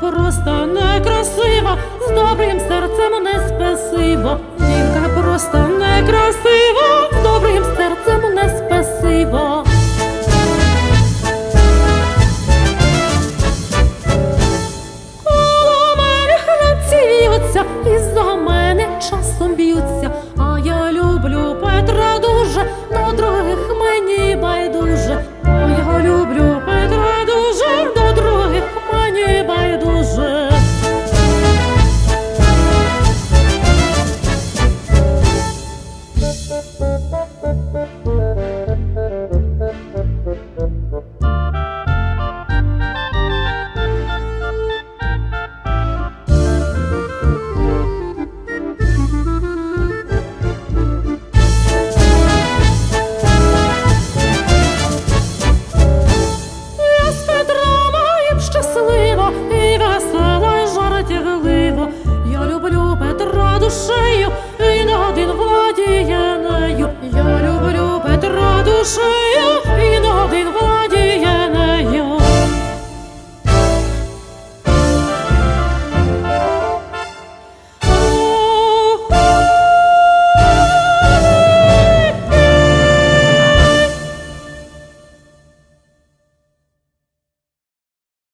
просто некрасива, з добрим серцем не спасиво. жінка просто некрасива, з добрим серцем не спасиво, Коло мене хлопці віються із дома. cheio